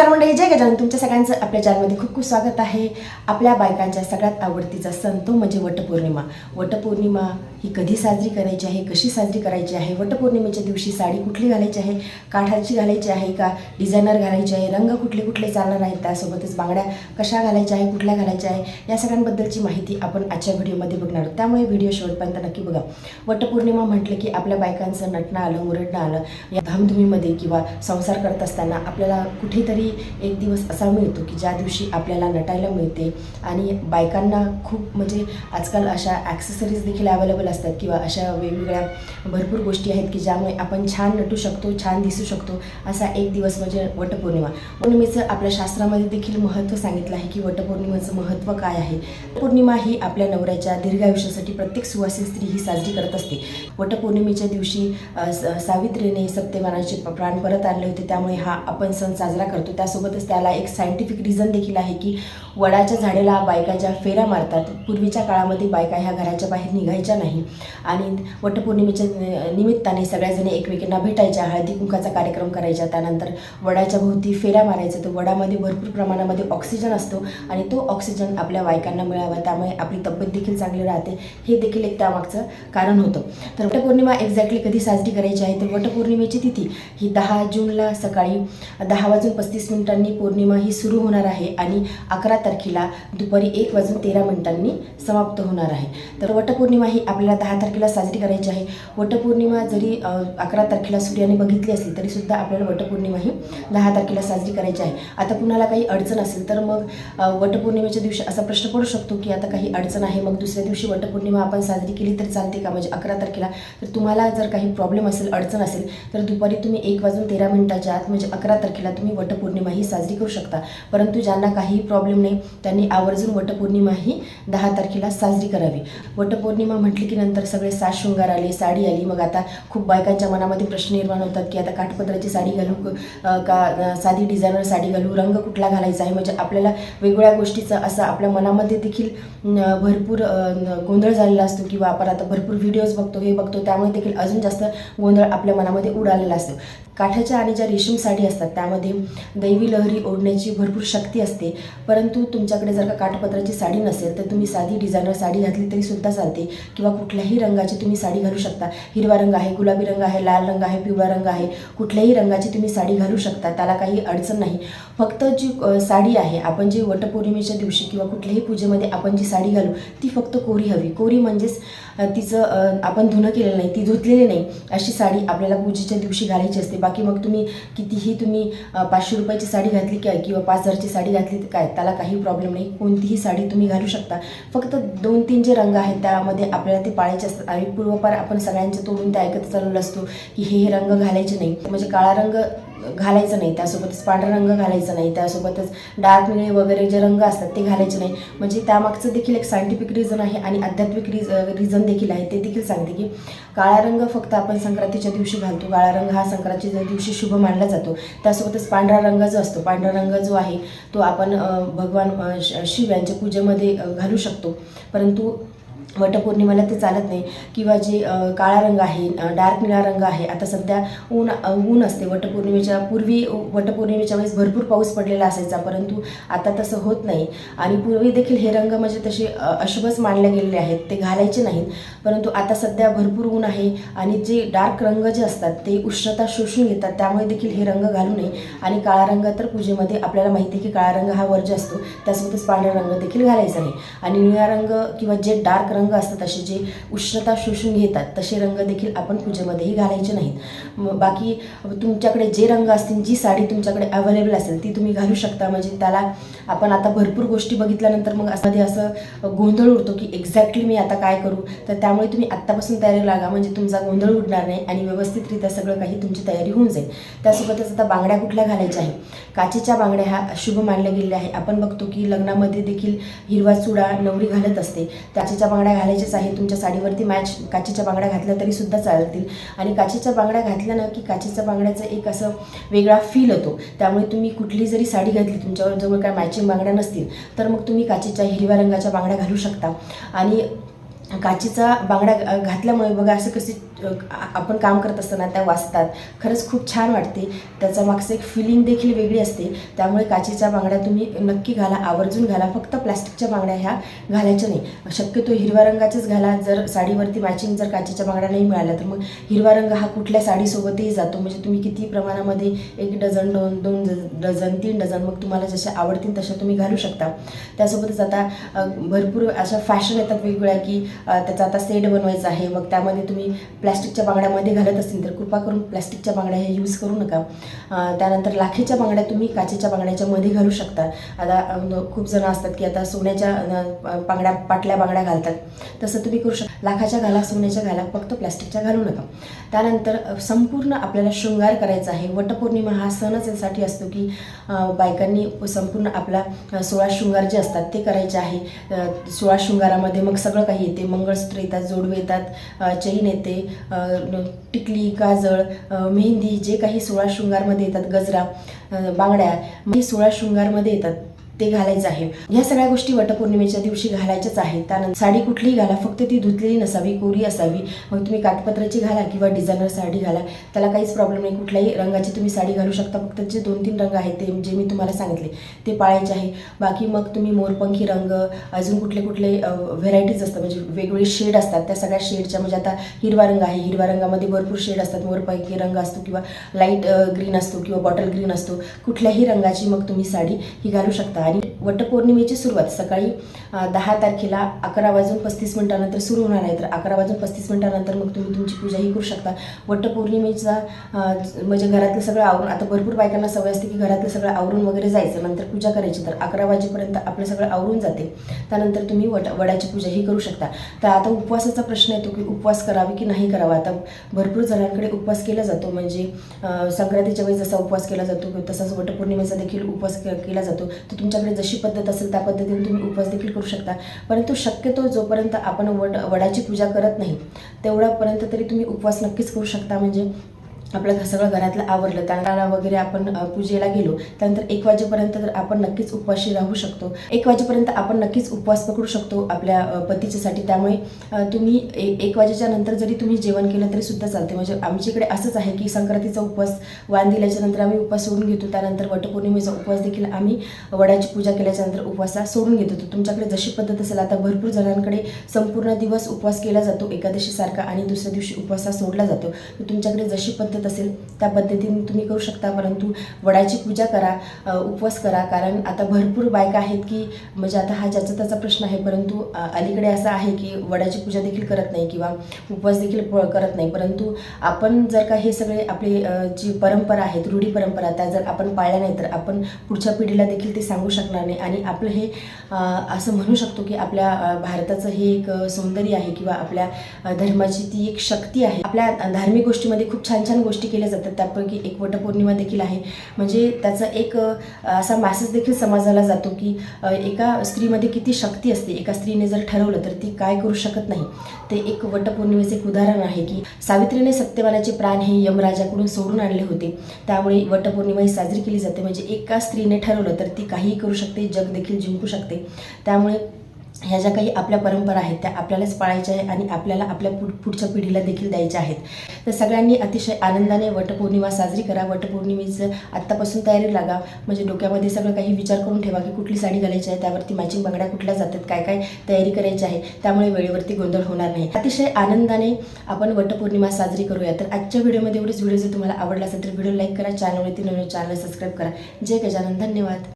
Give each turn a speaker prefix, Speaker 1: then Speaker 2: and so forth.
Speaker 1: नमस्कार मंडळी जय गजानन. तुमच्या सगळ्यांचं आपल्या चॅनलमध्ये खूप खूप स्वागत आहे. आपल्या बायकांच्या सगळ्यात आवडतीचा सण तो म्हणजे वटपौर्णिमा. वटपौर्णिमा ही कधी साजरी करायची आहे कशी साजरी करायची आहे वटपौर्णिमेच्या दिवशी साडी कुठली घालायची आहे काठाची घालायची आहे का डिझायनर घालायची आहे रंग कुठले कुठले चालणार आहेत त्यासोबतच बांगड्या कशा घालायच्या आहे कुठल्या घालायच्या आहे या सगळ्यांबद्दलची माहिती आपण आजच्या व्हिडिओमध्ये बघणार आहोत. त्यामुळे व्हिडिओ शेवटपर्यंत नक्की बघा. वटपौर्णिमा म्हटलं की आपल्या बायकांचं नटणं आलं मुरडणं आलं या धामधुमीमध्ये किंवा संसार करत असताना आपल्याला कुठेतरी एक दिवस असा मिळतो की ज्या दिवशी आपल्याला नटायला मिळते आणि बायकांना खूप म्हणजे आजकाल अशा ॲक्सेसरीज देखील अवेलेबल असतात किंवा अशा वेगवेगळ्या भरपूर गोष्टी आहेत की ज्यामुळे आपण छान नटू शकतो छान दिसू शकतो असा एक दिवस म्हणजे वटपौर्णिमा. पौर्णिमेचं आपल्या शास्त्रामध्ये देखील महत्त्व सांगितलं आहे की वटपौर्णिमेचं महत्त्व काय आहे. पौर्णिमा ही आपल्या नवऱ्याच्या दीर्घायुष्यासाठी प्रत्येक सुवासिक स्त्री ही साजरी करत असते. वटपौर्णिमेच्या दिवशी सावित्रीने सत्यवानाचे प्राण परत आणले होते. त्यामुळे हा आपण सण साजरा करतो. त्यासोबतच त्याला एक सायंटिफिक रिझन देखील आहे की वडाच्या झाडेला बायकाच्या फेऱ्या मारतात. पूर्वीच्या काळामध्ये बायका ह्या घराच्या बाहेर निघायच्या नाही. आणि वटपौर्णिमेच्या निमित्ताने सगळ्याजणी एकमेकींना भेटायच्या हळदी कुंकाचा कार्यक्रम करायचा त्यानंतर वडाच्या भोवती फेऱ्या मारायच्या तर वडामध्ये भरपूर प्रमाणामध्ये ऑक्सिजन असतो आणि तो ऑक्सिजन आपल्या बायकांना मिळावा. त्यामुळे आपली तब्येत देखील चांगली राहते. हे देखील एक त्यामागचं कारण होतं. तर वटपौर्णिमा एक्झॅक्टली कधी साजरी करायची आहे? तर वटपौर्णिमेची तिथी ही दहा जूनला सकाळी दहा वाजून पस्तीस मिनिटांनी पौर्णिमा ही सुरू होणार आहे आणि अकरा तारखेला दुपारी एक वाजून तेरा मिनिटांनी समाप्त होणार आहे. तर वटपौर्णिमा ही आपल्याला दहा तारखेला साजरी करायची आहे. वटपौर्णिमा जरी अकरा तारखेला सूर्याने बघितली असली तरीसुद्धा आपल्याला वटपौर्णिमा ही दहा तारखेला साजरी करायची आहे. आता कुणाला काही अडचण असेल तर मग वटपौर्णिमेच्या दिवशी असा प्रश्न पडू शकतो की आता काही अडचण आहे मग दुसऱ्या दिवशी वटपौर्णिमा आपण साजरी केली तर चालते का? म्हणजे अकरा तारखेला. तर तुम्हाला जर काही प्रॉब्लेम असेल अडचण असेल तर दुपारी तुम्ही एक वाजून तेरा मिनिटाच्या आत म्हणजे अकरा तारखेला तुम्ही वटपौर्णिमा ही साजरी करू शकता. परंतु ज्यांना काहीही प्रॉब्लेम नाही त्यांनी आवर्जून वटपौर्णिमा ही दहा तारखेला साजरी करावी. वटपौर्णिमा म्हटली की नंतर सगळे साज शृंगार आले साडी आली. मग आता खूप बायकांच्या मनामध्ये प्रश्न निर्माण होतात की आता काठपत्राची साडी घालू का साधी डिझायनर साडी घालू रंग कुठला घालायचा आहे? म्हणजे आपल्याला वेगवेगळ्या गोष्टीचा असं आपल्या मनामध्ये देखील भरपूर गोंधळ झालेला असतो किंवा आपण आता भरपूर व्हिडिओज बघतो हे बघतो. त्यामुळे देखील अजून जास्त गोंधळ आपल्या मनामध्ये उडालेला असतो. काठाच्या आणि ज्या रेशीम साडी असतात त्यामध्ये दैवी लहरी ओढण्याची भरपूर शक्ती असते. परंतु तुमच्याकडे जर का काठपत्राची साडी नसेल तर तुम्ही साधी डिझायनर साडी घातली तरी सुद्धा चालते. किंवा कुठल्याही रंगाची तुम्ही साडी घालू शकता. हिरवा रंग आहे गुलाबी रंग आहे लाल रंग आहे पिवळा रंग आहे कुठल्याही रंगाची तुम्ही साडी घालू शकता. त्याला काही अडचण नाही. फक्त जी साडी आहे आपण जी वटपौर्णिमेच्या दिवशी किंवा कुठल्याही पूजेमध्ये आपण जी साडी घालू ती फक्त कोरी हवी. कोरी म्हणजेच तिचं आपण धुणं केलेलं नाही ती धुतलेली नाही अशी साडी आपल्याला पूजेच्या दिवशी घालायची असते. बाकी मग तुम्ही कितीही तुम्ही पाचशे रुपयाची साडी घातली काय किंवा पाच हजारची साडी घातली काय? त्याला काही प्रॉब्लेम नाही. कोणतीही साडी तुम्ही घालू शकता. फक्त दोन तीन जे रंग आहेत त्यामध्ये आपल्याला ते पाळायचे असतात. आणि पूर्वपार आपण सगळ्यांच्या तोडून ते ऐकत चाललेलो असतो की हे हे रंग घालायचे नाही. म्हणजे काळा रंग घालायचं नाही त्यासोबतच पांढरा रंग घालायचा नाही त्यासोबतच डार्क निळे वगैरे जे रंग असतात ते घालायचे नाही. म्हणजे त्यामागचं देखील एक सायंटिफिक रिझन आहे आणि आध्यात्मिक रिज रिझन देखील आहे ते देखील सांगते की काळा रंग फक्त आपण संक्रांतीच्या दिवशी घालतो. काळा रंग हा संक्रांतीच्या दिवशी शुभ मानला जातो. त्यासोबतच पांढरा रंग जो असतो पांढरा रंग जो आहे तो आपण भगवान श- शिव यांच्या पूजेमध्ये घालू शकतो. परंतु वटपौर्णिमेला ते चालत नाही. किंवा जे काळा रंग आहे डार्क निळा रंग आहे आता सध्या ऊन ऊन असते. वटपौर्णिमेच्या पूर्वी वटपौर्णिमेच्या वेळेस भरपूर पाऊस पडलेला असायचा परंतु आता तसं होत नाही. आणि पूर्वी देखील हे रंग म्हणजे तसे अशुभच मानले गेलेले आहेत ते घालायचे नाहीत. परंतु आता सध्या भरपूर ऊन आहे आणि जे डार्क रंग जे असतात ते उष्णता शोषून घेतात. त्यामुळे देखील हे रंग घालू नये. आणि काळा रंग तर पूजेमध्ये आपल्याला माहिती आहे की काळा रंग हा वर्ज असतो त्यासोबतच पांढरा रंग देखील घालायचा नाही. आणि निळा रंग किंवा जे डार्क रंग रंग असतात असे जे उष्णता शोषून घेतात तसे रंग देखील आपण पूजेमध्येही घालायचे नाहीत. मग बाकी तुमच्याकडे जे रंग असतील जी साडी तुमच्याकडे अवेलेबल असेल ती तुम्ही घालू शकता. म्हणजे त्याला आपण आता भरपूर गोष्टी बघितल्यानंतर मग असं असं गोंधळ उडतो की एक्झॅक्टली मी आता काय करू? तर त्यामुळे तुम्ही आत्तापासून तयारी लागा. म्हणजे तुमचा गोंधळ उडणार नाही आणि व्यवस्थितरित्या सगळं काही तुमची तयारी होऊन जाईल. त्यासोबतच आता बांगड्या कुठल्या घालायच्या आहे काचेच्या बांगड्या ह्या शुभ मानल्या गेलेल्या आहे आपण बघतो की लग्नामध्ये देखील हिरवा चुडा नवरी घालत असते. काचेच्या बांगड्या घालायच्याच आहे तुमच्या साडीवरती मॅच काचेच्या बांगड्या घातल्या तरी सुद्धा चालतील. आणि काचेच्या बांगड्या घातल्या ना की काचेच्या बांगड्याचं एक असं वेगळा फील होतो. त्यामुळे तुम्ही कुठली जरी साडी घातली तुमच्यावर जवळ काय मॅचिंग बांगड्या नसतील तर मग तुम्ही काचेच्या हिरव्या रंगाच्या बांगड्या घालू शकता. आणि काचेचा बांगड्या घातल्यामुळे बघा असं कसे आपण काम करत असताना त्या वाचतात. खरंच खूप छान वाटते. त्याचा मागचं एक फिलिंग देखील वेगळी असते. त्यामुळे काचेच्या बांगड्या तुम्ही नक्की घाला. आवर्जून घाला. फक्त प्लास्टिकच्या बांगड्या ह्या घालायच्या नाही. शक्यतो हिरव्या रंगाच्याच घाला. जर साडीवरती मॅचिंग जर काचेच्या बांगड्या नाही मिळाल्या तर मग हिरवा रंग हा कुठल्या साडीसोबतही जातो. म्हणजे तुम्ही किती प्रमाणामध्ये एक डझन दोन दोन डझन तीन डझन मग तुम्हाला जशा आवडतील तशा तुम्ही घालू शकता. त्यासोबतच आता भरपूर अशा फॅशन येतात वेगवेगळ्या की त्याचा आता सेट बनवायचा आहे. मग त्यामध्ये तुम्ही प्लॅ प्लॅस्टिकच्या बांगड्यामध्ये घालत असतील तर कृपा करून प्लॅस्टिकच्या बांगड्या हे यूज करू नका. त्यानंतर लाखेच्या बांगड्या तुम्ही काचेच्या बांगड्याच्या मध्ये घालू शकता. आता खूप जण असतात की आता सोन्याच्या बांगड्या पाटल्या बांगड्या घालतात. तसं तुम्ही करू शकता. लाखाच्या घाला सोन्याच्या घाला फक्त प्लॅस्टिकच्या घालू नका. त्यानंतर संपूर्ण आपल्याला शृंगार करायचा आहे. वटपौर्णिमा हा सणच यासाठी असतो की बायकांनी संपूर्ण आपला सोळा शृंगार जे असतात ते करायचे आहे. सोळा शृंगारामध्ये मग सगळं काही येते. मंगळसूत्र येतात जोडवे येतात चैन येते टिकली काजळ मेहंदी जे काही सोळा शृंगारमध्ये येतात गजरा बांगड्या हे सोळा शृंगारमध्ये येतात. ते घालायचं आहे. ह्या सगळ्या गोष्टी वटपौर्णिमेच्या दिवशी घालायच्याच आहेत. त्यानंतर साडी कुठलीही घाला फक्त ती धुतलेली नसावी कोरी असावी. मग तुम्ही काठपत्राची घाला किंवा डिझायनर साडी घाला. त्याला काहीच प्रॉब्लेम नाही. कुठल्याही रंगाची तुम्ही साडी घालू शकता. फक्त जे दोन तीन रंग आहेत ते जे मी तुम्हाला सांगितले ते पाळायचे आहे. बाकी मग तुम्ही मोरपंखी रंग अजून कुठले कुठले व्हेरायटीज असतात. म्हणजे वेगवेगळे शेड असतात. त्या सगळ्या शेडच्या म्हणजे आता हिरवा रंग आहे. हिरव्या रंगामध्ये भरपूर शेड असतात. मोरपंखी रंग असतो किंवा लाइट ग्रीन असतो किंवा बॉटल ग्रीन असतो. कुठल्याही रंगाची मग तुम्ही साडी ही घालू शकता. आणि वटपौर्णिमेची सुरुवात. सकाळी दहा तारखेला अकरा वाजून पस्तीस मिनिटानंतर सुरू होणार आहे. तर अकरा वाजून पस्तीस मिनिटानंतर मग तुम्ही तुमची पूजाही करू शकता. वटपौर्णिमेचा म्हणजे घरातलं सगळं आवरून आता भरपूर बायकांना सवय असते की घरातलं सगळं आवरून वगैरे जायचं नंतर पूजा करायची. तर अकरा वाजेपर्यंत आपलं सगळं आवरून जाते. त्यानंतर तुम्ही वट वडाची पूजाही करू शकता. तर आता उपवासाचा प्रश्न येतो की उपवास करावे की नाही करावा? आता भरपूर जणांकडे उपवास केला जातो. म्हणजे संक्रांतीच्या वेळी जसा उपवास केला जातो तसाच वटपौर्णिमेचा देखील उपवास केला जातो. तर तुमच्या तुमच्याकडे जशी पद्धत असेल त्या पद्धतीने तुम्ही उपवास देखील करू शकता. परंतु शक्यतो जोपर्यंत आपण वड वडाची पूजा करत नाही तेवढ्यापर्यंत तरी तुम्ही उपवास नक्कीच करू शकता. म्हणजे आपलं सगळं घरातलं आवरलं. त्याला वगैरे आपण पूजेला गेलो त्यानंतर एक वाजेपर्यंत तर आपण नक्कीच उपवाशी राहू शकतो. एक वाजेपर्यंत आपण नक्कीच उपवास पकडू शकतो आपल्या पतीच्यासाठी. त्यामुळे तुम्ही एक वाजेच्या नंतर जरी तुम्ही जेवण केलं तरी सुद्धा चालते. म्हणजे आमच्या इकडे असंच आहे की संक्रांतीचा उपवास वान दिल्याच्या नंतर आम्ही उपवास सोडून घेतो. त्यानंतर वटपौर्णिमेचा उपवास देखील आम्ही वडाची पूजा केल्याच्यानंतर उपवासा सोडून घेतो. तर तुमच्याकडे जशी पद्धत असेल आता भरपूर जणांकडे संपूर्ण दिवस उपवास केला जातो. एकादशीसारखा आणि दुसऱ्या दिवशी उपवासा सोडला जातो. तर तुमच्याकडे जशी पद्धत असेल त्या पद्धतीने तुम्ही करू शकता. परंतु वडाची पूजा करा उपवास करा. कारण आता भरपूर बायका आहेत की म्हणजे आता हा ज्याचा त्याचा प्रश्न आहे. परंतु अलीकडे असं आहे की वडाची पूजा देखील करत नाही किंवा उपवास देखील करत नाही. परंतु आपण जर का हे सगळे आपले जी परंपरा आहेत रूढी परंपरा त्या जर आपण पाळल्या नाही तर आपण पुढच्या पिढीला देखील ते सांगू शकणार नाही. आणि आपलं हे असं म्हणू शकतो की आपल्या भारताचं हे एक सौंदर्य आहे किंवा आपल्या धर्माची ती एक शक्ती आहे. आपल्या धार्मिक गोष्टीमध्ये खूप छान छान गोष्टी केल्या जातात त्यापैकी एक वटपौर्णिमा देखील आहे. म्हणजे त्याचा एक असा मॅसेज देखील समाजाला जातो की एका स्त्रीमध्ये किती शक्ती असते एका स्त्रीने जर ठरवलं तर ती काय करू शकत नाही. ते एक वटपौर्णिमेचे एक उदाहरण आहे की सावित्रीने सत्यवानाचे प्राण हे यमराजाकडून सोडून आणले होते. त्यामुळे वटपौर्णिमा ही साजरी केली जाते. म्हणजे एका स्त्रीने ठरवलं तर ती काहीही करू शकते जग देखील जिंकू शकते. त्यामुळे ह्या ज्या काही आपल्या परंपरा आहेत त्या आपल्यालाच पाळायच्या आहे आणि आपल्याला आपल्या पुढ पुढच्या पिढीला देखील द्यायच्या आहेत. तर सगळ्यांनी अतिशय आनंदाने वटपौर्णिमा साजरी करा. वटपौर्णिमेचं आत्तापासून तयारी लागा. म्हणजे डोक्यामध्ये सगळं काही विचार करून ठेवा की कुठली साडी घालायची आहे त्यावरती मॅचिंग बांगड्या कुठल्या जातात काय काय तयारी करायची आहे. त्यामुळे वेळेवरती गोंधळ होणार नाही. अतिशय आनंदाने आपण वटपौर्णिमा साजरी करूया. तर आजच्या व्हिडिओमध्ये एवढीच. व्हिडिओ जर तुम्हाला आवडला असेल तर व्हिडिओ लाईक करा. चॅनलवरती नवीन चॅनल सबस्क्राईब करा. जय गजानन. धन्यवाद.